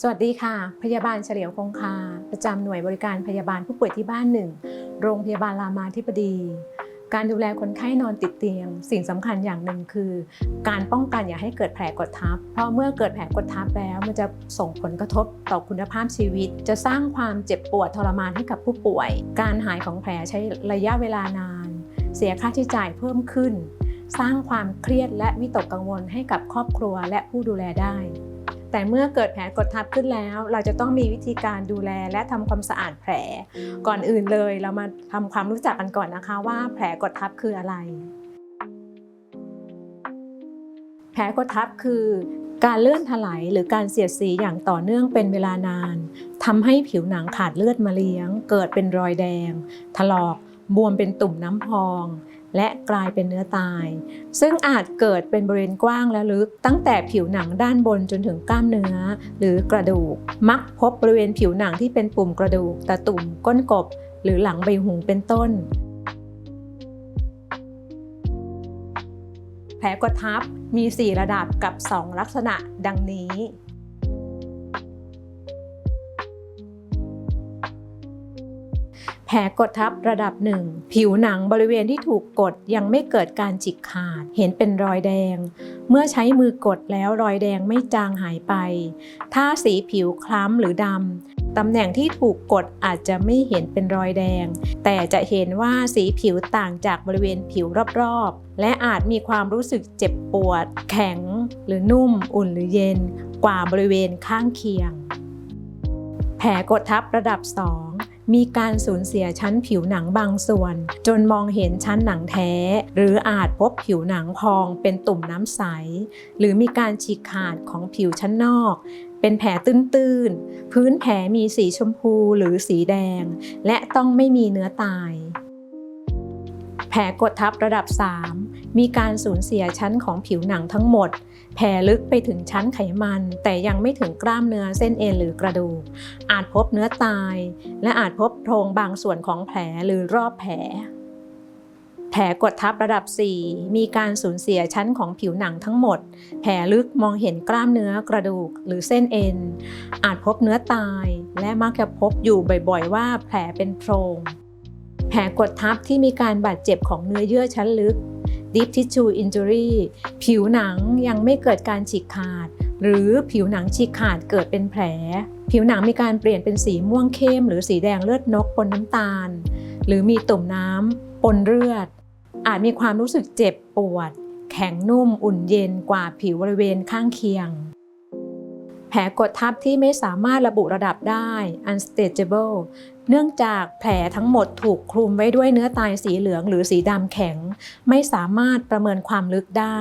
สวัสดีค่ะ พยาบาลเฉลียวคงคา ประจำหน่วยบริการพยาบาลผู้ป่วยที่บ้านหนึ่ง โรงพยาบาลรามาธิบดี การดูแลคนไข้นอนติดเตียง สิ่งสำคัญอย่างหนึ่งคือ การป้องกันอย่าให้เกิดแผลกดทับ เพราะเมื่อเกิดแผลกดทับแล้ว มันจะส่งผลกระทบต่อคุณภาพชีวิต จะสร้างความเจ็บปวดทรมานให้กับผู้ป่วย การหายของแผลใช้ระยะเวลานาน เสียค่าใช้จ่ายเพิ่มขึ้น สร้างความเครียดและวิตกกังวลให้กับครอบครัวและผู้ดูแลได้ แต่เมื่อเกิดแผลกดทับขึ้นแล้ว เราจะต้องมีวิธีการดูแลและทำความสะอาดแผล ก่อนอื่นเลยเรามาทำความรู้จักกันก่อนนะคะว่าแผลกดทับคืออะไร แผลกดทับคือการเลื่อนถลายหรือการเสียดสีอย่างต่อเนื่องเป็นเวลานานทำให้ผิวหนังขาดเลือดมาเลี้ยง เกิดเป็นรอยแดง ถลอก บวมเป็นตุ่มน้ำพอง และกลายเป็นเนื้อตาย ซึ่งอาจเกิดเป็นบริเวณกว้างและลึก ตั้งแต่ผิวหนังด้านบนจนถึงกล้ามเนื้อ หรือกระดูก มักพบบริเวณผิวหนังที่เป็นปุ่มกระดูกตะตุ่มก้นกบ หรือหลังใบหูเป็นต้น แผลกดทับมี 4 ระดับกับ 2 ลักษณะดังนี้ แผลกดทับระดับหนึ่งผิวหนังบริเวณที่ถูกกดยังไม่เกิดการจิกขาด เห็นเป็นรอยแดง เมื่อใช้มือกดแล้วรอยแดงไม่จางหายไป ถ้าสีผิวคล้ำหรือดำตำแหน่งที่ถูกกดอาจจะไม่เห็นเป็นรอยแดง แต่จะเห็นว่าสีผิวต่างจากบริเวณผิวรอบๆ และอาจมีความรู้สึกเจ็บปวด แข็ง หรือนุ่ม อุ่นหรือเย็น กว่าบริเวณข้างเคียง แผลกดทับระดับ 2 มีการสูญเสียชั้นผิวหนังบางส่วน จนมองเห็นชั้นหนังแท้ หรืออาจพบผิวหนังพองเป็นตุ่มน้ำใส หรือมีการฉีกขาดของผิวชั้นนอก เป็นแผลตื้นๆ พื้นแผลมีสีชมพูหรือสีแดง และต้องไม่มีเนื้อตาย แผลกดทับระดับ 3 มีการสูญเสียชั้นของผิวหนังทั้งหมด แผลลึกไปถึงชั้นไขมัน แต่ยังไม่ถึงกล้ามเนื้อเส้นเอ็นหรือกระดูก อาจพบเนื้อตาย และอาจพบโพรงบางส่วนของแผลหรือรอบแผล แผลกดทับระดับ 4 มีการสูญเสียชั้นของผิวหนังทั้งหมด แผลลึกมองเห็นกล้ามเนื้อกระดูกหรือเส้นเอ็น อาจพบเนื้อตาย และมักจะพบอยู่บ่อยๆ ว่าแผลเป็นโพรง แผลกดทับที่มีการบาดเจ็บของเนื้อเยื่อชั้นลึก deep tissue injury ผิวหนังยังไม่เกิดการฉีกขาด หรือผิวหนังฉีกขาดเกิดเป็นแผล ผิวหนังมีการเปลี่ยนเป็นสีม่วงเข้ม หรือสีแดงเลือดนกปนน้ำตาล หรือมีตุ่มน้ำปนเลือด อาจมีความรู้สึกเจ็บปวด แข็งนุ่มอุ่นเย็นกว่าผิวบริเวณข้างเคียง แผลกดทับที่ไม่สามารถระบุระดับได้ unstageable เนื่องจากแผลทั้งหมดถูกคลุมไว้ด้วยเนื้อตายสีเหลืองหรือสีดำแข็ง ไม่สามารถประเมินความลึกได้